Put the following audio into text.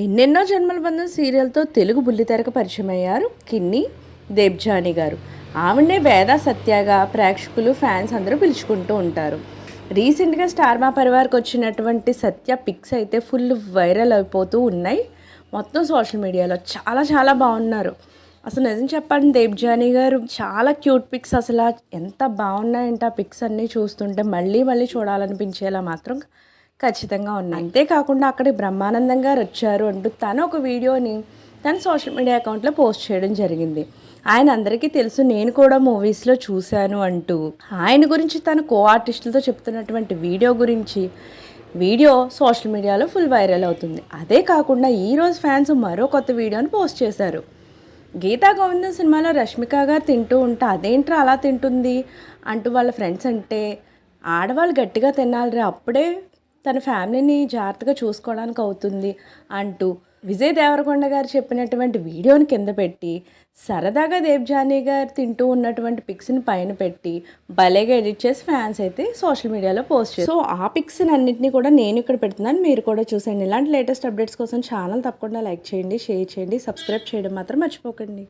ఎన్నెన్నో జన్మల బంధం సీరియల్తో తెలుగు బుల్లితెరకు పరిచయం అయ్యారు కిన్ని దేబ్జాని గారు. ఆవిడనే వేద సత్యగా ప్రేక్షకులు ఫ్యాన్స్ అందరూ పిలుచుకుంటూ ఉంటారు. రీసెంట్గా స్టార్ మా పరివార్కి వచ్చినటువంటి సత్య పిక్స్ అయితే ఫుల్ వైరల్ అయిపోతూ ఉన్నాయి. మొత్తం సోషల్ మీడియాలో చాలా చాలా బాగున్నారు. అసలు నిజం చెప్పండి దేబ్జాని గారు చాలా క్యూట్ పిక్స్ అసలు. ఎంత బాగున్నాయంటే ఆ పిక్స్ అన్నీ చూస్తుంటే మళ్ళీ మళ్ళీ చూడాలనిపించేలా మాత్రం ఖచ్చితంగా ఉన్నాయి. అంతేకాకుండా అక్కడ బ్రహ్మానందం గారు వచ్చారు అంటూ తను ఒక వీడియోని తన సోషల్ మీడియా అకౌంట్లో పోస్ట్ చేయడం జరిగింది. ఆయన అందరికీ తెలుసు నేను కూడా మూవీస్లో చూశాను అంటూ. ఆయన గురించి తన కో ఆర్టిస్టులతో చెప్తున్నటువంటి వీడియో గురించి video social media full viral అవుతుంది. అదే కాకుండా ఈరోజు ఫ్యాన్స్ మరో కొత్త వీడియోని పోస్ట్ చేశారు. గీతా గోవిందం సినిమాలో రష్మిక గారు తింటూ ఉంటే అదేంట్రా అలా తింటుంది అంటూ వాళ్ళ ఫ్రెండ్స్ అంటే ఆడవాళ్ళు గట్టిగా తినాలిరా అప్పుడే తన ఫ్యామిలీని జాగ్రత్తగా చూసుకోవడానికి అవుతుంది అంటూ విజయ్ దేవరకొండ గారు చెప్పినటువంటి వీడియోని కింద పెట్టి సరదాగా దేవ్జానీ గారు తింటూ ఉన్నటువంటి పిక్స్ని పైన పెట్టి భలేగా ఎడిట్ చేసి ఫ్యాన్స్ అయితే సోషల్ మీడియాలో పోస్ట్ చేసి సో ఆ పిక్స్ని అన్నింటినీ కూడా నేను ఇక్కడ పెడుతున్నాను. మీరు కూడా చూసేయండి. ఇలాంటి లేటెస్ట్ అప్డేట్స్ కోసం ఛానల్ తప్పకుండా లైక్ చేయండి షేర్ చేయండి సబ్స్క్రైబ్ చేయడం మాత్రం మర్చిపోకండి.